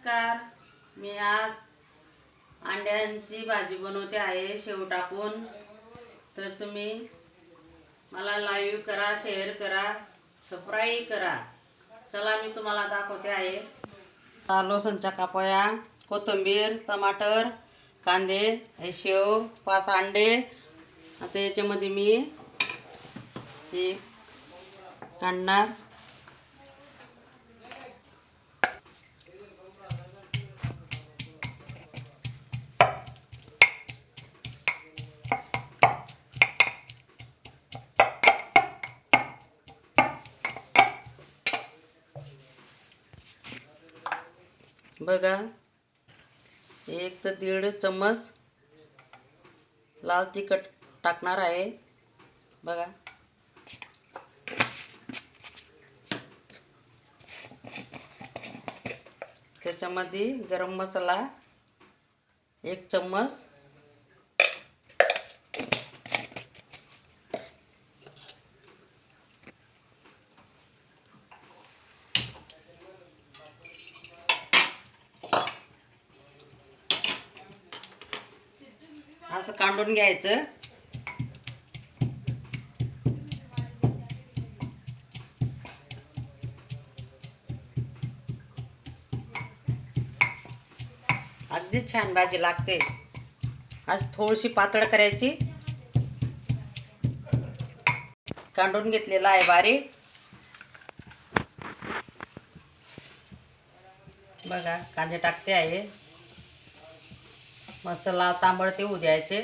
नमस्कार. मी आज अंड्यांची भाजी बनवते आहे शेव टाकून. तर तुम्ही मला लाईव्ह करा शेअर करा सबस्क्राईब करा. चला मी तुम्हाला दाखवते आहे. आता कापया कोथिंबीर टमाटर कांदे हे शेव पाच अंडे. आता याच्यामध्ये मी हे काढणार. बघा. एक तर दीड चम्मच लाल तिखट टाकणार आहे. बघा. त्याच्यामध्ये गरम मसाला एक चम्मच असं कांडून घ्यायचं. अगदी छान भाजी लागते. आज थोडीशी पातळ करायची. कांडून घेतलेला आहे बारीक. बघा कांदे टाकते आहे. मस्त लाल तांबडते होऊ द्यायचे.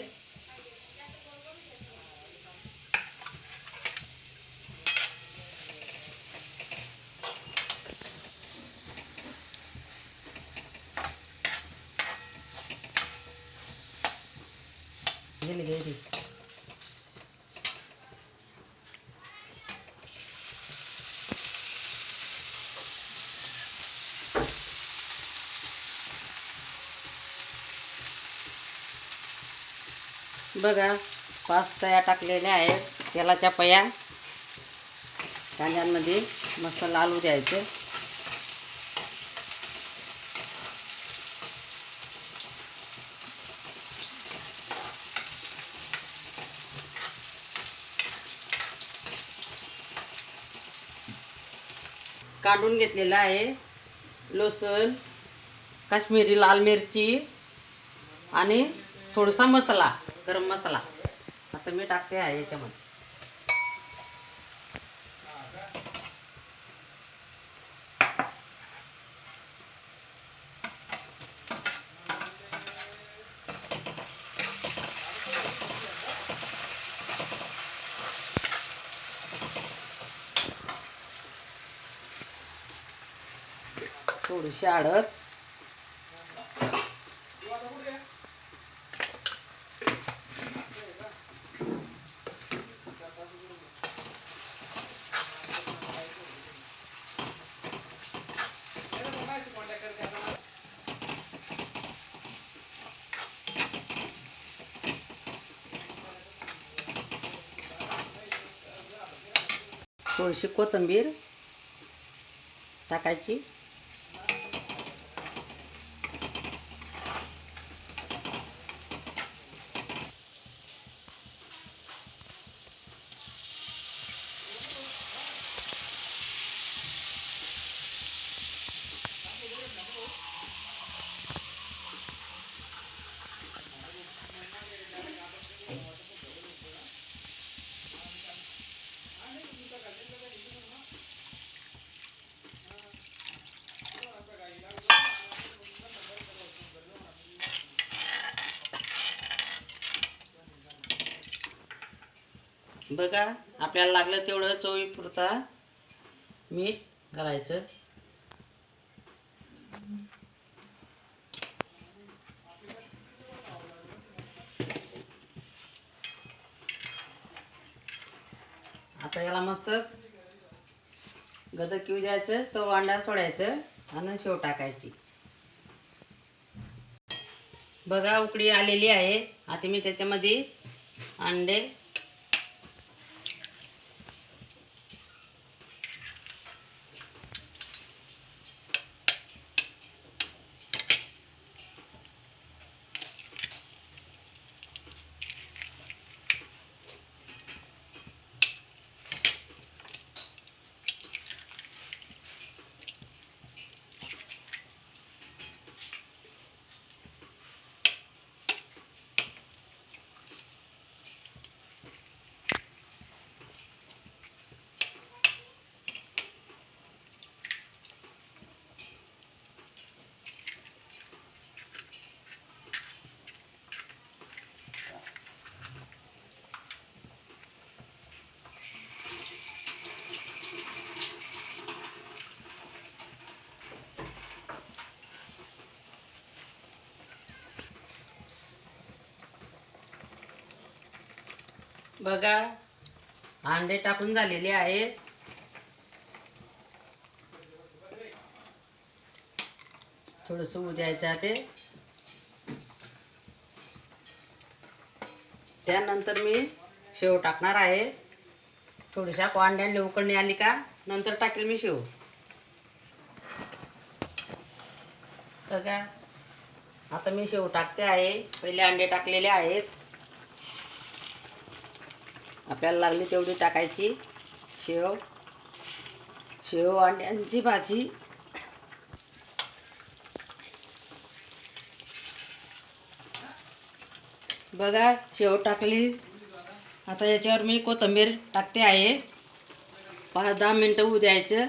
बघा पाच तया टाकलेल्या आहेत तेलाच्या पया. कांद्यांमध्ये मस्त लालू द्यायचं द्यायचे. काढून घेतलेलं आहे लसूण काश्मीरी लाल मिरची आणि थोडासा मसाला. गरम मसाला. आता मी टाकते आहे याच्यामध्ये. थोडीशी आडत थोडीशी कोथिंबीर टाकायची. बघा आपल्याला लागलं तेवढं चवीपुरता मीठ घालायचं. आता याला मस्त गदक किऊ द्यायचं तो अंडा सोडायचं आणि शेव टाकायची. बघा उकडी आलेली आहे. आता मी त्याच्यामध्ये अंडे बघा. अंडे टाकून झालेले आहे थोडस उद्यायचं ते. त्यानंतर मी शेव टाकणार आहे. थोड्याशा अंड्यांना उकडणी आली का? नंतर टाकेल मी शेव. बघा. आता मी शेव टाकते आहे. पहिले अंडे टाकलेले आहेत. आपल्याला लागली तेवढी टाकायची. शेव. शेव अंड्यांची भाजी. बघा शेव टाकली. आता याच्यावर मी कोथिंबीर टाकते आहे. पाच दहा मिनटं होऊ द्यायचं.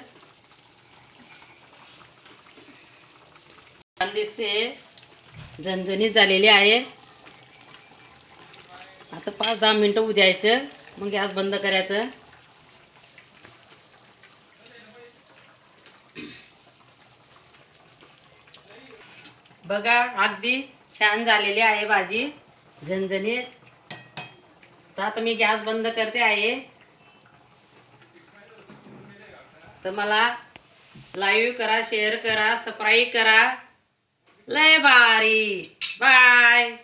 छान दिसते. झणझणीत झालेली आहे. आता पाच दहा मिनटं उद्यायचं मग गॅस बंद करायचं. बघा अगदी छान झालेली आहे भाजी. झणझणीत. तर आता मी गॅस बंद करते आहे. तर मला लाईव्ह करा शेअर करा सबस्क्राईब करा. लय भारी. बाय